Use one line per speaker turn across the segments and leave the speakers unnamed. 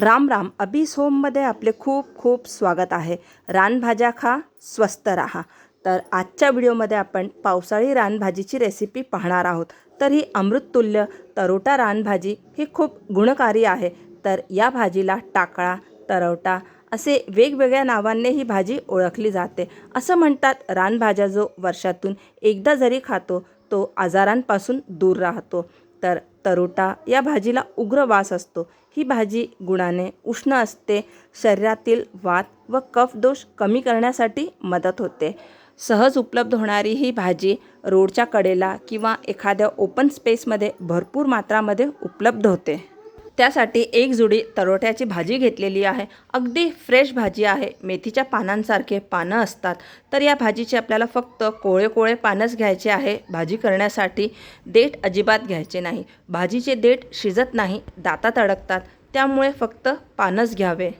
राम राम. अबीस होममध्ये आपले खूप खूप स्वागत आहे. रानभाज्या खा स्वस्त राहा. तर आजच्या व्हिडिओमध्ये आपण पावसाळी रानभाजीची रेसिपी पाहणार आहोत. तर ही अमृततुल्य तरोटा रानभाजी ही खूप गुणकारी आहे. तर या भाजीला टाकळा तरवटा असे वेगवेगळ्या नावांनी ही भाजी ओळखली जाते. असं म्हणतात रानभाज्या जो वर्षातून एकदा जरी खातो तो आजारांपासून दूर राहतो. तर तरोटा या भाजीला उग्र वास असतो. ही भाजी गुणाने उष्ण असते. शरीरातील वात व कफ दोष कमी करण्यासाठी मदत होते. सहज उपलब्ध होणारी ही भाजी रोडच्या कडेला किंवा एखाद्या ओपन स्पेसमध्ये भरपूर मात्रामध्ये उपलब्ध होते. त्यासाठी एक जुडी तरोट्याची भाजी घेतलेली आहे. अगदी फ्रेश भाजी आहे. मेथीच्या पानांसारखे पानं असतात. तर या भाजीचे आपल्याला फक्त कोळे कोळे पानच घ्यायचे आहे. भाजी करण्यासाठी देठ अजिबात घ्यायचे नाही. भाजीचे देठ शिजत नाही दातात अडकतात. त्यामुळे फक्त पानच घ्यावे.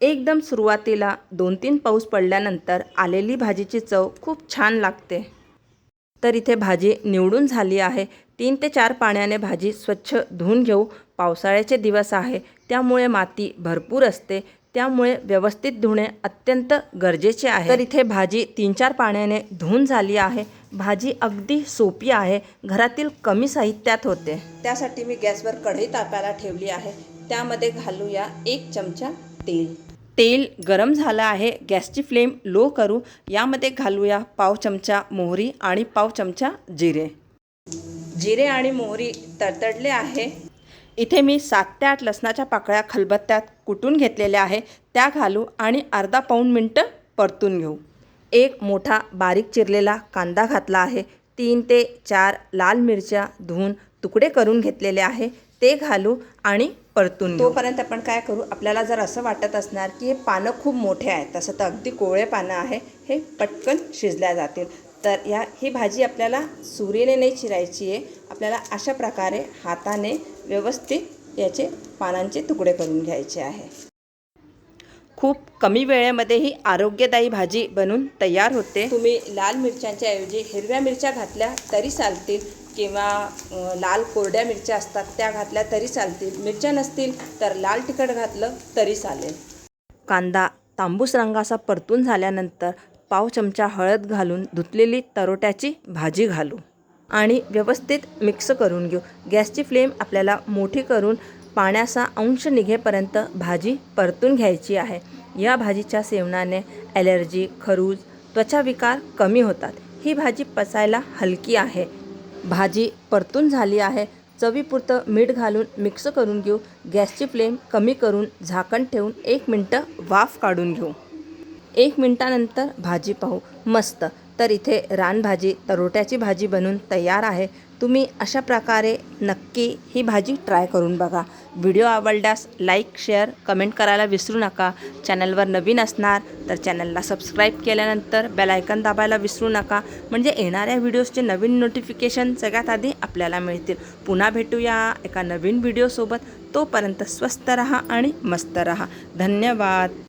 एकदम सुरुवातीला दोन तीन पाऊस पडल्यानंतर आलेली भाजीची चव खूप छान लागते. तर इथे भाजी निवडून झाली आहे. तीन ते चार पाण्याने भाजी स्वच्छ धुवून घेऊ. पावसाळ्याचे दिवस आहे. त्यामुळे माती भरपूर असते. त्यामुळे व्यवस्थित धुणे अत्यंत गरजेचे आहे. तर इथे भाजी तीन चार पाण्याने धुवून झाली आहे. भाजी अगदी सोपी आहे. घरातील कमी साहित्यात होते. त्यासाठी मी गॅसवर कढई तापायला ठेवली आहे. त्यामध्ये घालूया एक चमचा तेल. तेल गरम झालं आहे गॅसची फ्लेम लो करू यामध्ये घालूया पाव चमचा मोहरी आणि पाव चमचा जिरे. जिरे आणि मोहरी तडतडले आहे. इथे मी सात ते आठ लसणाच्या पाकळ्या खलबत्त्यात कुटून घेतलेल्या आहे त्या घालू आणि अर्धा पाऊण मिनटं परतून घेऊ. एक मोठा बारीक चिरलेला कांदा घातला आहे तीन ते चार लाल मिरच्या धुवून तुकडे करून घेतलेले आहे ते घालू आणि परतून. तोपर्यंत आपण काय करू आपल्याला जर असं वाटत असणार की हे पानं खूप मोठे आहेत तसं तर अगदी कोवळे पानं आहे हे पटकन शिजल्या जातील. तर या ही भाजी आपल्याला सुरीने नाही चिरायची आहे आपल्याला अशा प्रकारे हाताने व्यवस्थित याचे पानांचे तुकडे करून घ्यायचे आहे. खूप कमी वेळेमध्ये ही आरोग्यदायी भाजी बनून तयार होते. तुम्ही लाल मिरच्यांच्या ऐवजी हिरव्या मिरच्या घातल्या तरी चालतील. किंवा लाल कोरड्या मिरच्या असतात त्या घातल्या तरी चालतील. मिरच्या नसतील तर लाल तिखट घातलं तरी चालेल. कांदा तांबूस रंगाचा परतून झाल्यानंतर पाव चमचा हळद घालून धुतलेली तरोट्याची भाजी घालू आणि व्यवस्थित मिक्स करून घेऊ. गॅसची फ्लेम आपल्याला मोठी करून पाण्याचा अंश निघेपर्यंत भाजी परतून घ्यायची आहे. या भाजीच्या सेवनाने ॲलर्जी खरूज त्वचाविकार कमी होतात. ही भाजी पचायला हलकी आहे. भाजी परतून झाली आहे. चवीपुरतं मीठ घालून मिक्स करून घेऊ. गॅसची फ्लेम कमी करून झाकण ठेवून एक मिनटं वाफ काढून घेऊ. एक मिनटानंतर भाजी पाहू. मस्त. तर इथे रानभाजी तरोट्याची भाजी बनून तयार आहे. तुम्ही अशा प्रकारे नक्की ही भाजी ट्राय करून बघा. व्हिडिओ आवडल्यास लाईक शेअर कमेंट करायला विसरू नका. चॅनलवर नवीन असणार तर चॅनलला सबस्क्राईब केल्यानंतर बेलायकन दाबायला विसरू नका. म्हणजे येणाऱ्या व्हिडिओजचे नवीन नोटिफिकेशन सगळ्यात आधी आपल्याला मिळतील. पुन्हा भेटूया एका नवीन व्हिडिओसोबत. तोपर्यंत स्वस्त रहा आणि मस्त रहा. धन्यवाद.